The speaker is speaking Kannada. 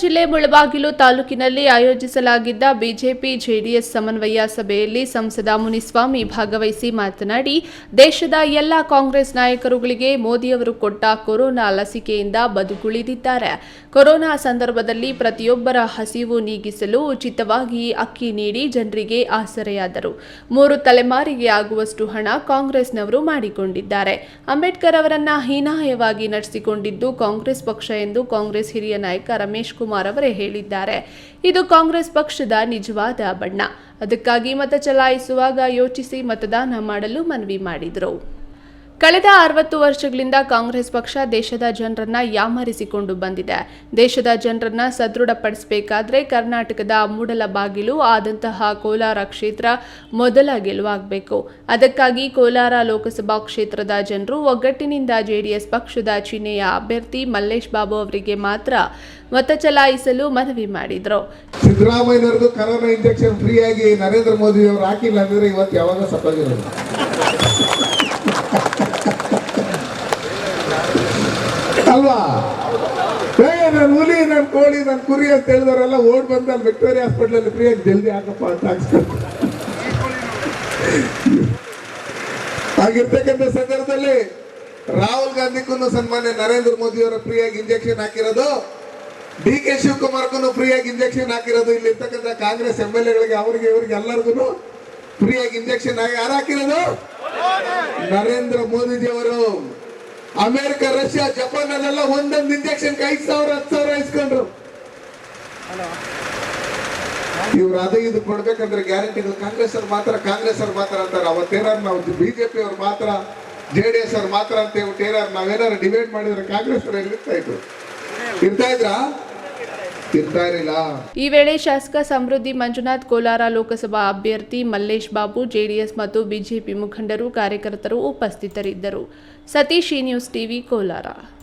ಜಿಲ್ಲೆ ಮುಳಬಾಗಿಲು ತಾಲೂಕಿನಲ್ಲಿ ಆಯೋಜಿಸಲಾಗಿದ್ದ ಬಿಜೆಪಿ ಜೆಡಿಎಸ್ ಸಮನ್ವಯ ಸಭೆಯಲ್ಲಿ ಸಂಸದ ಮುನಿಸ್ವಾಮಿ ಭಾಗವಹಿಸಿ ಮಾತನಾಡಿ, ದೇಶದ ಎಲ್ಲ ಕಾಂಗ್ರೆಸ್ ನಾಯಕರುಗಳಿಗೆ ಮೋದಿಯವರು ಕೊಟ್ಟ ಕೊರೋನಾ ಲಸಿಕೆಯಿಂದ ಬದುಕುಳಿದಿದ್ದಾರೆ. ಕೊರೋನಾ ಸಂದರ್ಭದಲ್ಲಿ ಪ್ರತಿಯೊಬ್ಬರ ಹಸಿವು ನೀಗಿಸಲು ಉಚಿತವಾಗಿ ಅಕ್ಕಿ ನೀಡಿ ಜನರಿಗೆ ಆಸರೆಯಾದರು. ಮೂರು ತಲೆಮಾರಿಗೆ ಆಗುವಷ್ಟು ಹಣ ಕಾಂಗ್ರೆಸ್ನವರು ಮಾಡಿಕೊಂಡಿದ್ದಾರೆ. ಅಂಬೇಡ್ಕರ್ ಅವರನ್ನ ಹೀನಾಯವಾಗಿ ನಡೆಸಿಕೊಂಡಿದ್ದು ಕಾಂಗ್ರೆಸ್ ಪಕ್ಷ ಎಂದು ಕಾಂಗ್ರೆಸ್ ಹಿರಿಯ ನಾಯಕ ರಮೇಶ್ ಕುಮಾರ್ ಅವರೇ ಹೇಳಿದ್ದಾರೆ. ಇದು ಕಾಂಗ್ರೆಸ್ ಪಕ್ಷದ ನಿಜವಾದ ಬಣ್ಣ. ಅದಕ್ಕಾಗಿ ಮತ ಚಲಾಯಿಸುವಾಗ ಯೋಚಿಸಿ ಮತದಾನ ಮಾಡಲು ಮನವಿ ಮಾಡಿದರು. ಕಳೆದ ಅರವತ್ತು ವರ್ಷಗಳಿಂದ ಕಾಂಗ್ರೆಸ್ ಪಕ್ಷ ದೇಶದ ಜನರನ್ನ ಯಾಮರಿಸಿಕೊಂಡು ಬಂದಿದೆ. ದೇಶದ ಜನರನ್ನ ಸದೃಢಪಡಿಸಬೇಕಾದ್ರೆ ಕರ್ನಾಟಕದ ಮೂಡಲ ಬಾಗಿಲು, ಆದಂತಹ ಕೋಲಾರ ಕ್ಷೇತ್ರ ಮೊದಲ ಗೆಲುವಾಗಬೇಕು. ಅದಕ್ಕಾಗಿ ಕೋಲಾರ ಲೋಕಸಭಾ ಕ್ಷೇತ್ರದ ಜನರು ಒಗ್ಗಟ್ಟಿನಿಂದ ಜೆಡಿಎಸ್ ಪಕ್ಷದ ಚಿಹ್ನೆಯ ಅಭ್ಯರ್ಥಿ ಮಲ್ಲೇಶ್ ಬಾಬು ಅವರಿಗೆ ಮಾತ್ರ ಮತ ಚಲಾಯಿಸಲು ಮನವಿ ಮಾಡಿದರು. Siddaramaiah corona injection free Narendra Modi ಅವರು ಹಾಕಿಲ್ಲ ಅಂದ್ರೆ ಇವತ್ತು ಯಾವಾಗ ಸತ್ತೋಗಿರೋದು ನನ್ನ ಹುಲಿ ನನ್ನ ಕೋಳಿ ನನ್ನ ಕುರಿ ಅಂತ ಹೇಳಿದವರೆಲ್ಲ ಓಡ್ ಬಂದ ಅಲ್ಲಿ ವಿಕ್ಟೋರಿಯಾ ಹಾಸ್ಪಿಟಲ್ ಅಲ್ಲಿ ಫ್ರೀಯಾಗಿ ಜಲ್ದಿ ಹಾಕಪ್ಪ ಅಂತ ಆಗಿರ್ತಕ್ಕಂಥ ಸಂದರ್ಭದಲ್ಲಿ ರಾಹುಲ್ ಗಾಂಧಿಗೂ ಸನ್ಮಾನ್ಯ ನರೇಂದ್ರ ಮೋದಿ ಅವರ ಫ್ರೀಯಾಗಿ ಇಂಜೆಕ್ಷನ್ ಹಾಕಿರೋದು. ಡಿ ಕೆ ಶಿವಕುಮಾರ್ಗೂ ಫ್ರೀಯಾಗಿ ಇಂಜೆಕ್ಷನ್ ಹಾಕಿರೋದು. ಇಲ್ಲಿ ಇರ್ತಕ್ಕಂಥ ಕಾಂಗ್ರೆಸ್ ಎಂ ಎಲ್ ಎಗಳಿಗೆ ಅವರಿಗೆ, ಇವರಿಗೆ ಎಲ್ಲರಿಗೂ ಫ್ರೀಯಾಗಿ ಇಂಜೆಕ್ಷನ್ ಆಗಿ ಯಾರು ಹಾಕಿರೋದು? ನರೇಂದ್ರ ಮೋದಿಜಿ ಅವರು ಅಮೆರಿಕ ರಷ್ಯಾ ಜಪಾನ್ ಅಲ್ಲೆಲ್ಲ ಒಂದೊಂದು ಇಂಜೆಕ್ಷನ್ ಐದು ಸಾವಿರ ಹತ್ತು ಸಾವಿರ ಇಸ್ಕೊಂಡ್ರು. ಇವ್ರು ಅದೇ ಇದು ಕೊಡ್ಬೇಕಂದ್ರೆ ಗ್ಯಾರಂಟಿಗಳು ಕಾಂಗ್ರೆಸ್ ಅವ್ರು ಮಾತ್ರ ಕಾಂಗ್ರೆಸ್ ಅವ್ರು ಮಾತ್ರ ಅಂತಾರೆ. ಅವತ್ತೇನಾರು ನಾವು ಬಿಜೆಪಿ ಅವ್ರು ಮಾತ್ರ ಜೆ ಡಿ ಎಸ್ ಅವ್ರು ಮಾತ್ರ ಅಂತ ಹೇಳ್ಬಿಟ್ಟು ಏನಾರು ನಾವೇನಾರು ಡಿಬೇಟ್ ಮಾಡಿದ್ರೆ ಕಾಂಗ್ರೆಸ್ ಅವ್ರು ಇರ್ತಾ ಇದ್ರು? ಇರ್ತಾ ಇದ್ರಾ? ಈ ವೇಳೆ ಶಾಸಕ ಸಮೃದ್ಧಿ ಮಂಜುನಾಥ್ ಕೋಲಾರ ಲೋಕಸಭಾ ಅಭ್ಯರ್ಥಿ ಮಲ್ಲೇಶ್ ಬಾಬು, ಜೆಡಿಎಸ್ ಮತ್ತು ಬಿಜೆಪಿ ಮುಖಂಡರು, ಕಾರ್ಯಕರ್ತರು ಉಪಸ್ಥಿತರಿದ್ದರು. ಸತೀಶ್ ಈ ನ್ಯೂಸ್ ಟಿವಿ, ಕೋಲಾರ.